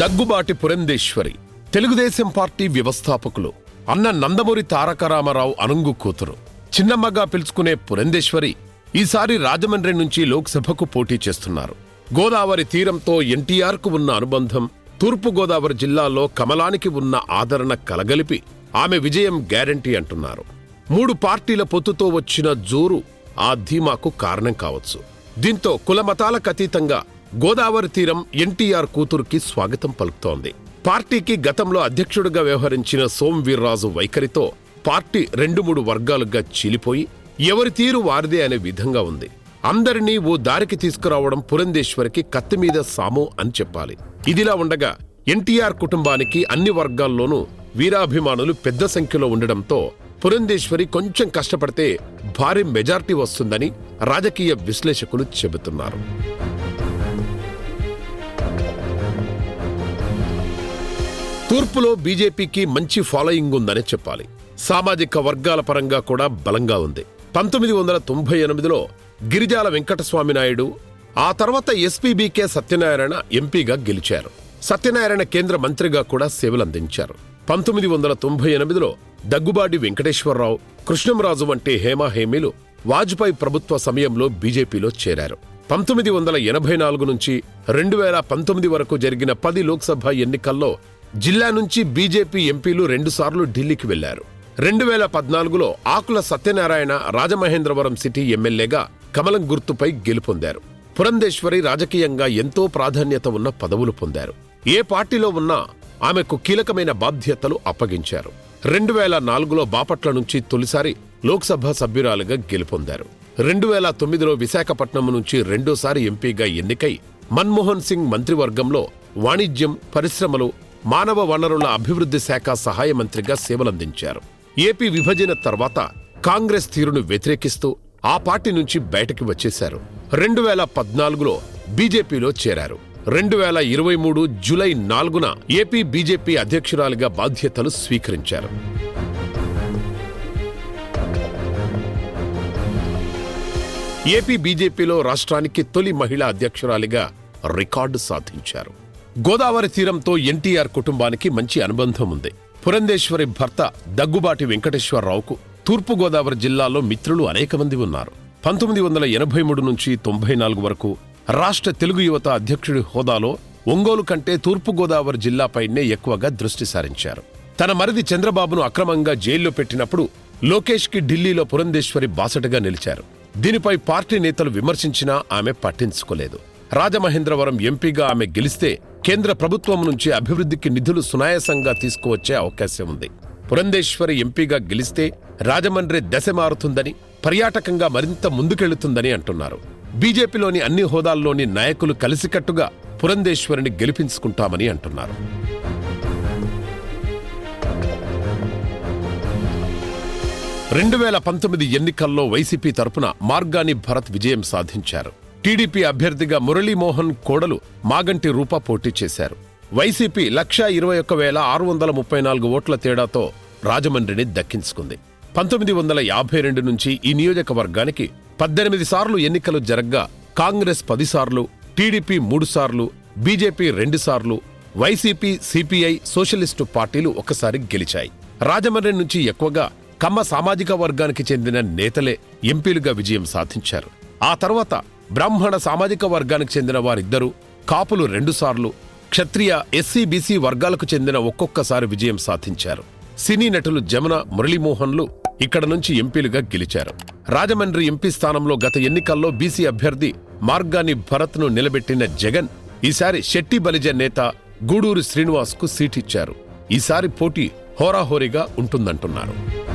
Daggubati Purandeswari Telugu Desam party వ్యవస్థాపకులు అన్న నందమూరి తారక రామారావు అనుంగు కూతురు. చిన్నమ్మగా పిలుచుకునే పురంధేశ్వరి ఈసారి రాజమండ్రి నుంచి లోక్సభకు పోటీ చేస్తున్నారు. గోదావరి తీరంతో ఎన్టీఆర్కు ఉన్న అనుబంధం తూర్పు గోదావరి జిల్లాలో కమలానికి ఉన్న ఆదరణ కలగలిపి ఆమె విజయం గ్యారంటీ అంటున్నారు. మూడు పార్టీల పొత్తుతో వచ్చిన జోరు ఆ ధీమాకు కారణం కావచ్చు. దీంతో కులమతాలకు అతీతంగా గోదావరి తీరం ఎన్టీఆర్ కూతురుకి స్వాగతం పలుకుతోంది. పార్టీకి గతంలో అధ్యక్షుడిగా వ్యవహరించిన సోంవీర్రాజు వైఖరితో పార్టీ రెండు మూడు వర్గాలుగా చీలిపోయి ఎవరి తీరు వారిదే అనే విధంగా ఉంది. అందరినీ ఓ దారికి తీసుకురావడం పురంధేశ్వరికి కత్తి మీద సాము అని చెప్పాలి. ఇదిలా ఉండగా ఎన్టీఆర్ కుటుంబానికి అన్ని వర్గాల్లోనూ వీరాభిమానులు పెద్ద సంఖ్యలో ఉండడంతో పురంధేశ్వరి కొంచెం కష్టపడితే భారీ మెజార్టీ వస్తుందని రాజకీయ విశ్లేషకులు చెబుతున్నారు. తూర్పులో బీజేపీకి మంచి ఫాలోయింగ్ ఉందనే చెప్పాలి. సామాజిక వర్గాల పరంగా కూడా బలంగా ఉంది. పంతొమ్మిది వందల తొంభై ఎనిమిదిలో గిరిజాల వెంకటస్వామి నాయుడు ఆ తర్వాత ఎస్పీబీకే సత్యనారాయణ ఎంపీగా గెలిచారు. సత్యనారాయణ కేంద్ర మంత్రిగా కూడా సేవలందించారు పంతొమ్మిది వందల తొంభై ఎనిమిదిలో దగ్గుబాటి వెంకటేశ్వరరావు కృష్ణంరాజు వంటి హేమాహేమీలు వాజ్పేయి ప్రభుత్వ సమయంలో బీజేపీలో చేరారు. పంతొమ్మిది వందల ఎనభై నాలుగు నుంచి రెండు వేల పంతొమ్మిది వరకు జరిగిన పది లోక్సభ ఎన్నికల్లో జిల్లా నుంచి బీజేపీ ఎంపీలు రెండుసార్లు ఢిల్లీకి వెళ్ళారు. రెండు వేల పద్నాలుగులో ఆకుల సత్యనారాయణ రాజమహేంద్రవరం సిటీ ఎమ్మెల్యేగా కమలం గుర్తుపై గెలుపొందారు. పురంధేశ్వరి రాజకీయంగా ఎంతో ప్రాధాన్యత ఉన్న పదవులు పొందారు. ఏ పార్టీలో ఉన్నా ఆమెకు కీలకమైన బాధ్యతలు అప్పగించారు. రెండు వేల నాలుగులో బాపట్ల నుంచి తొలిసారి లోక్సభ సభ్యురాలుగా గెలుపొందారు. రెండు వేల తొమ్మిదిలో విశాఖపట్నం నుంచి రెండోసారి ఎంపీగా ఎన్నికై మన్మోహన్ సింగ్ మంత్రివర్గంలో వాణిజ్యం పరిశ్రమలు మానవ వనరుల అభివృద్ధి శాఖ సహాయ మంత్రిగా సేవలందించారు. ఏపీ విభజన తర్వాత కాంగ్రెస్ తీరును వ్యతిరేకిస్తూ ఆ పార్టీ నుంచి బయటకి వచ్చేశారు. రెండు వేల పద్నాలుగులో బీజేపీలో చేరారు. రెండు వేల ఇరవై మూడు జులై నాలుగున ఏపీ బీజేపీ అధ్యక్షురాలిగా బాధ్యతలు స్వీకరించారు. ఏపీ బీజేపీలో రాష్ట్రానికి తొలి మహిళా అధ్యక్షురాలిగా రికార్డు సాధించారు. గోదావరి తీరంతో ఎన్టీఆర్ కుటుంబానికి మంచి అనుబంధం ఉంది. పురంధేశ్వరి భర్త దగ్గుబాటి వెంకటేశ్వరరావుకు తూర్పు గోదావరి జిల్లాలో మిత్రులు అనేక మంది ఉన్నారు. పంతొమ్మిది వందల ఎనభై మూడు నుంచి తొంభై నాలుగు వరకు రాష్ట్ర తెలుగు యువత అధ్యక్షుడి హోదాలో ఒంగోలు కంటే తూర్పు గోదావరి జిల్లాపైనే ఎక్కువగా దృష్టి సారించారు. తన మరిది చంద్రబాబును అక్రమంగా జైల్లో పెట్టినప్పుడు లోకేష్కి ఢిల్లీలో పురంధేశ్వరి బాసటగా నిలిచారు. దీనిపై పార్టీ నేతలు విమర్శించినా ఆమె పట్టించుకోలేదు. రాజమహేంద్రవరం ఎంపీగా ఆమె గెలిస్తే కేంద్ర ప్రభుత్వం నుంచి అభివృద్ధికి నిధులు సునాయాసంగా తీసుకువచ్చే అవకాశం ఉంది. పురంధేశ్వరి ఎంపీగా గెలిస్తే రాజమండ్రి దశ మారుతుందని పర్యాటకంగా మరింత ముందుకెళ్తుందని అంటున్నారు. బీజేపీలోని అన్ని హోదాల్లోని నాయకులు కలిసికట్టుగా పురంధేశ్వరిని గెలిపించుకుంటామని అంటున్నారు. రెండు వేల పంతొమ్మిది ఎన్నికల్లో వైసీపీ తరపున మార్గాని భరత్ విజయం సాధించారు. టీడీపీ అభ్యర్థిగా మురళీమోహన్ కోడలు మాగంటి రూప పోటీ చేశారు. వైసీపీ లక్షా ఇరవై ఒక్క వేల ఆరు వందల ముప్పై నాలుగు ఓట్ల తేడాతో రాజమండ్రిని దక్కించుకుంది. పంతొమ్మిది వందల యాభై రెండు నుంచి ఈ నియోజకవర్గానికి పద్దెనిమిది సార్లు ఎన్నికలు జరగ్గా కాంగ్రెస్ పదిసార్లు టీడీపీ మూడుసార్లు బీజేపీ రెండుసార్లు వైసీపీ సిపిఐ సోషలిస్టు పార్టీలు ఒకసారి గెలిచాయి. రాజమండ్రి నుంచి ఎక్కువగా కమ్మ సామాజిక వర్గానికి చెందిన నేతలే ఎంపీలుగా విజయం సాధించారు. ఆ తర్వాత బ్రాహ్మణ సామాజిక వర్గానికి చెందిన వారిద్దరూ కాపులు రెండుసార్లు క్షత్రియ ఎస్సీ బీసీ వర్గాలకు చెందిన ఒక్కొక్కసారి విజయం సాధించారు. సినీ నటులు జమున మురళీమోహన్లు ఇక్కడ నుంచి ఎంపీలుగా గెలిచారు. రాజమండ్రి ఎంపీ స్థానంలో గత ఎన్నికల్లో బీసీ అభ్యర్థి మార్గాని భరత్ను నిలబెట్టిన జగన్ ఈసారి శెట్టి బలిజ నేత గూడూరు శ్రీనివాస్కు సీటిచ్చారు. ఈసారి పోటీ హోరాహోరీగా ఉంటుందంటున్నారు.